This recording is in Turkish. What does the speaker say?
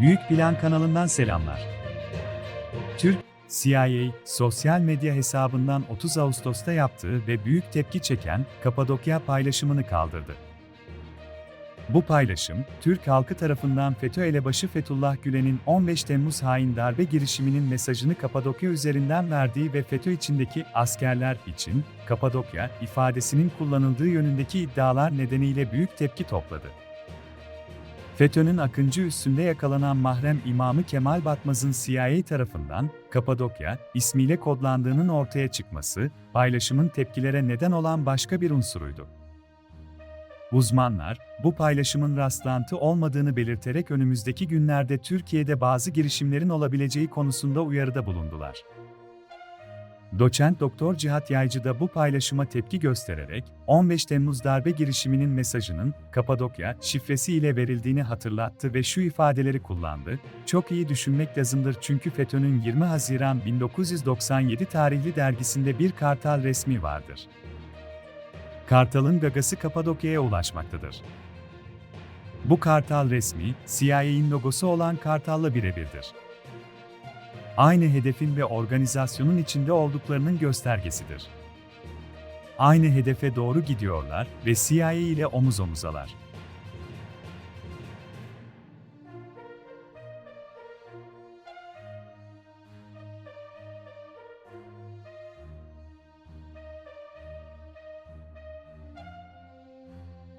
Büyük Plan kanalından selamlar. Türk CIA, sosyal medya hesabından 30 Ağustos'ta yaptığı ve büyük tepki çeken Kapadokya paylaşımını kaldırdı. Bu paylaşım, Türk halkı tarafından FETÖ elebaşı Fethullah Gülen'in 15 Temmuz hain darbe girişiminin mesajını Kapadokya üzerinden verdiği ve FETÖ içindeki askerler için Kapadokya ifadesinin kullanıldığı yönündeki iddialar nedeniyle büyük tepki topladı. FETÖ'nün Akıncı üstünde yakalanan mahrem imamı Kemal Batmaz'ın CIA tarafından Kapadokya ismiyle kodlandığının ortaya çıkması, paylaşımın tepkilere neden olan başka bir unsuruydu. Uzmanlar, bu paylaşımın rastlantı olmadığını belirterek önümüzdeki günlerde Türkiye'de bazı girişimlerin olabileceği konusunda uyarıda bulundular. Doçent Doktor Cihat Yaycı da bu paylaşıma tepki göstererek, 15 Temmuz darbe girişiminin mesajının Kapadokya şifresi ile verildiğini hatırlattı ve şu ifadeleri kullandı. Çok iyi düşünmek lazımdır çünkü FETÖ'nün 20 Haziran 1997 tarihli dergisinde bir kartal resmi vardır. Kartal'ın gagası Kapadokya'ya ulaşmaktadır. Bu kartal resmi, CIA'in logosu olan kartalla birebirdir. Aynı hedefin ve organizasyonun içinde olduklarının göstergesidir. Aynı hedefe doğru gidiyorlar ve CIA ile omuz omuzalar.